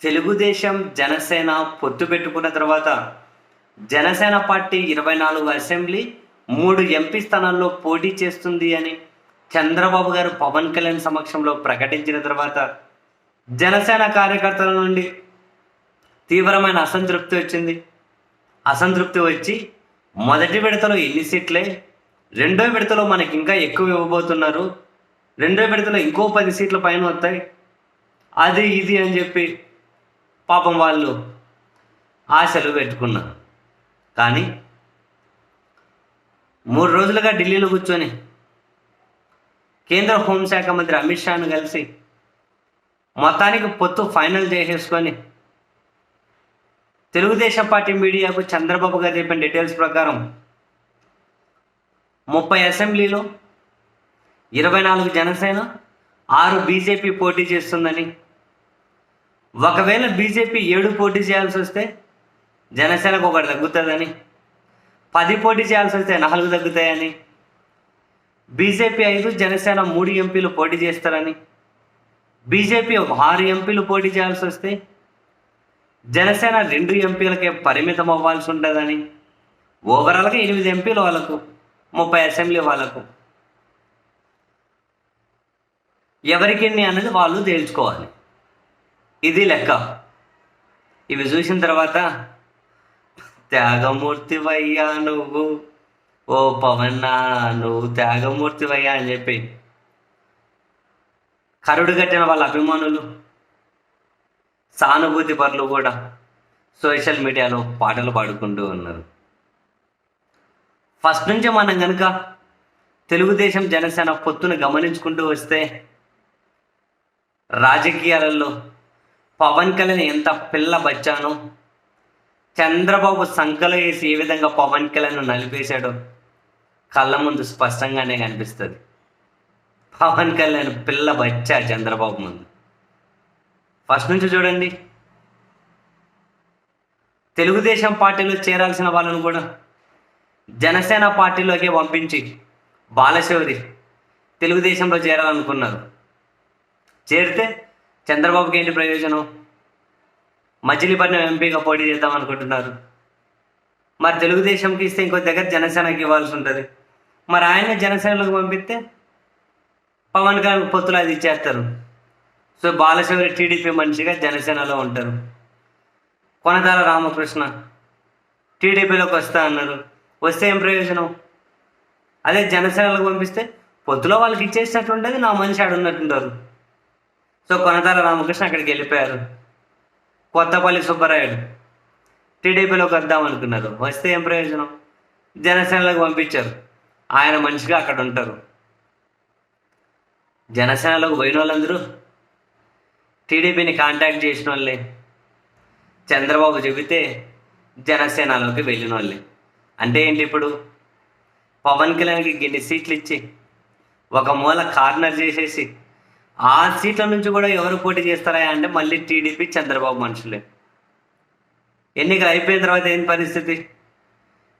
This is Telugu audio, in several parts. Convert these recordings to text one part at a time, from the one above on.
తెలుగుదేశం జనసేన పొత్తు పెట్టుకున్న తర్వాత జనసేన పార్టీ ఇరవై నాలుగు అసెంబ్లీ మూడు ఎంపీ స్థానాల్లో పోటీ చేస్తుంది అని చంద్రబాబు గారు పవన్ కళ్యాణ్ సమక్షంలో ప్రకటించిన తర్వాత జనసేన కార్యకర్తల నుండి తీవ్రమైన అసంతృప్తి వచ్చింది. అసంతృప్తి వచ్చి మొదటి విడతలో ఎన్ని సీట్లే రెండో విడతలో మనకి ఇంకా ఎక్కువ ఇవ్వబోతున్నారు. రెండో విడతలో ఇంకో పది సీట్ల పైన వస్తాయి. అది ఇది అని చెప్పి పాపం వాళ్ళు ఆశలు పెట్టుకున్నారు. కానీ మూడు రోజులుగా ఢిల్లీలో కూర్చొని కేంద్ర హోంశాఖ మంత్రి అమిత్ షాను కలిసి మొత్తానికి పొత్తు ఫైనల్ చేసేసుకొని తెలుగుదేశం పార్టీ మీడియాకు చంద్రబాబు గారు చెప్పిన డీటెయిల్స్ ప్రకారం ముప్పై అసెంబ్లీలో ఇరవై నాలుగు జనసేన ఆరు బీజేపీ పోటీ చేస్తుందని ఒకవేళ బీజేపీ ఏడు పోటీ చేయాల్సి వస్తే జనసేనకు ఒకటి తగ్గుతుందని పది పోటీ చేయాల్సి వస్తే నాలుగు తగ్గుతాయని బీజేపీ ఐదు జనసేన మూడు ఎంపీలు పోటీ చేస్తారని బీజేపీ ఆరు ఎంపీలు పోటీ చేయాల్సి వస్తే జనసేన రెండు ఎంపీలకే పరిమితం అవ్వాల్సి ఉంటుందని ఓవరాల్గా ఎనిమిది ఎంపీలు వాళ్ళకు ముప్పై అసెంబ్లీ వాళ్ళకు. ఎవరికి ఎన్ని అన్నది వాళ్ళు తేల్చుకోవాలి. ఇది లెక్క. ఇవి చూసిన తర్వాత త్యాగమూర్తివయ్యా నువ్వు. ఓ పవన్నా నువ్వు త్యాగమూర్తివయ్యా అని చెప్పి. కరుడు కట్టిన వాళ్ళ అభిమానులు సానుభూతి పరులు కూడా సోషల్ మీడియాలో పాటలు పాడుకుంటూ ఉన్నారు. ఫస్ట్ నుంచి మనం కనుక తెలుగుదేశం జనసేన పొత్తును గమనించుకుంటూ వస్తే రాజకీయాలలో పవన్ కళ్యాణ్ ఎంత పిల్ల బచ్చానో. చంద్రబాబు సంకలో వేసి ఏ విధంగా పవన్ కళ్యాణ్ నలిపేశాడో కళ్ళ ముందు స్పష్టంగానే కనిపిస్తుంది. పవన్ కళ్యాణ్ పిల్ల బచ్చా చంద్రబాబు ముందు. ఫస్ట్ నుంచి చూడండి. తెలుగుదేశం పార్టీలో చేరాల్సిన వాళ్ళను కూడా జనసేన పార్టీలోకి పంపించి బాలశౌరి తెలుగుదేశంలో చేరాలనుకున్నారు. చేరితే చంద్రబాబుకి ఏంటి ప్రయోజనం? మచిలీపట్నం ఎంపీగా పోటీ చేద్దాం అనుకుంటున్నారు. మరి తెలుగుదేశంకి ఇస్తే ఇంకో దగ్గర జనసేనకి ఇవ్వాల్సి ఉంటుంది. మరి ఆయన జనసేనలోకి పంపిస్తే పవన్ కళ్యాణ్ పొత్తులు అది ఇచ్చేస్తారు. సో బాలశౌరి టీడీపీ మనిషిగా జనసేనలో ఉంటారు. కొనతాల రామకృష్ణ టీడీపీలోకి వస్తా అన్నారు. వస్తే ఏం ప్రయోజనం? అదే జనసేనలకు పంపిస్తే పొత్తులో వాళ్ళకి ఇచ్చేసినట్టు ఉంటుంది నా మనిషి ఆడున్నట్టుంటారు సో కొనతాల రామకృష్ణ అక్కడికి వెళ్ళిపోయారు. కొత్తపల్లి సుబ్బరాయుడు. టీడీపీలోకి వద్దాం అనుకున్నారు. వస్తే ఏం ప్రయోజనం? జనసేనలోకి పంపించారు. ఆయన మనిషిగా అక్కడ ఉంటారు. జనసేనలోకి పోయిన వాళ్ళందరూ టీడీపీని కాంటాక్ట్ చేసిన వాళ్ళే చంద్రబాబు చెబితే జనసేనలోకి వెళ్ళిన వాళ్ళే అంటే ఏంటి ఇప్పుడు? పవన్ కళ్యాణ్కి గిన్ని సీట్లు ఇచ్చి ఒక మూల కార్నర్ చేసేసి ఆ సీట్ల నుంచి కూడా ఎవరు పోటీ చేస్తారా అంటే మళ్ళీ టీడీపీ చంద్రబాబు మనుషులే. ఎన్నికలు అయిపోయిన తర్వాత ఏం పరిస్థితి?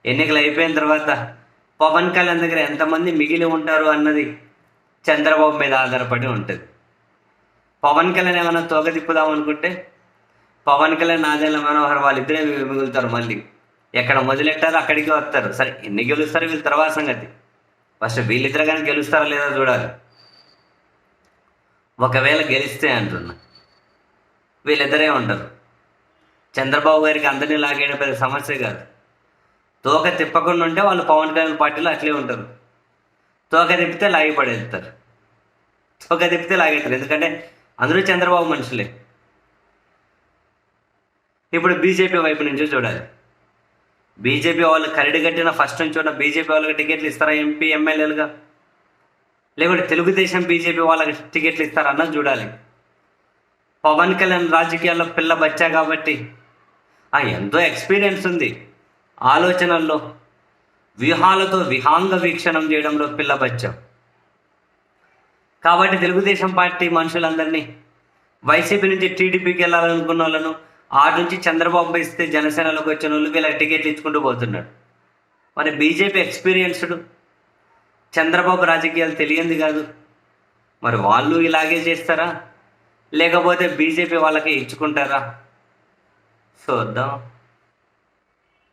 ఎన్నికలు అయిపోయిన తర్వాత పవన్ కళ్యాణ్ దగ్గర ఎంతమంది మిగిలి ఉంటారు అన్నది చంద్రబాబు మీద ఆధారపడి ఉంటుంది. పవన్ కళ్యాణ్ ఏమైనా తోక తిప్పుదాం అనుకుంటే పవన్ కళ్యాణ్ నాదెల్ల మనోహర్ వాళ్ళిద్దరే మిగులుతారు మళ్ళీ. ఎక్కడ మొదలెట్టారో అక్కడికి వస్తారు. సరే ఎన్ని గెలుస్తారు వీళ్ళు తర్వాత సంగతి. ఫస్ట్ వీళ్ళిద్దరు కానీ గెలుస్తారా లేదా చూడాలి. ఒకవేళ గెలిస్తే అంటున్నా. వీళ్ళిద్దరే ఉంటారు చంద్రబాబు గారికి అందరినీ లాగేయడం పెద్ద సమస్య కాదు. తోక తిప్పకుండా ఉంటే వాళ్ళు పవన్ కళ్యాణ్ పార్టీలో అట్లే ఉంటారు. తోక తిప్పితే లాగి పడేస్తారు. తోక తిప్పితే లాగేస్తారు. ఎందుకంటే అందరూ చంద్రబాబు మనుషులే. ఇప్పుడు బీజేపీ వైపు నుంచి చూడాలి. బీజేపీ వాళ్ళు కరడి కట్టిన ఫస్ట్ నుంచి ఉన్న బీజేపీ వాళ్ళకి టికెట్లు ఇస్తారా ఎంపీ ఎమ్మెల్యేలుగా? లేకుంటే తెలుగుదేశం బీజేపీ వాళ్ళకి టికెట్లు ఇస్తారన్నది చూడాలి. పవన్ కళ్యాణ్ రాజకీయాల్లో పిల్ల బచ్చా కాబట్టి. ఆ ఎంతో ఎక్స్పీరియన్స్ ఉంది. ఆలోచనల్లో వ్యూహాలతో విహాంగ వీక్షణం చేయడంలో పిల్ల బచ్చా. కాబట్టి తెలుగుదేశం పార్టీ మనుషులందరినీ వైసీపీ నుంచి టీడీపీకి వెళ్ళాలనుకున్న వాళ్ళను ఆ నుంచి చంద్రబాబు ఇస్తే జనసేనలోకి వచ్చిన వాళ్ళు వీళ్ళకి టికెట్లు ఇచ్చుకుంటూ పోతున్నాడు. మరి బీజేపీ ఎక్స్పీరియన్స్డ్ చంద్రబాబు రాజకీయాలు తెలియంది కాదు. మరి వాళ్ళు ఇలాగే చేస్తారా? లేకపోతే బీజేపీ వాళ్ళకి ఇచ్చుకుంటారా? చూద్దాం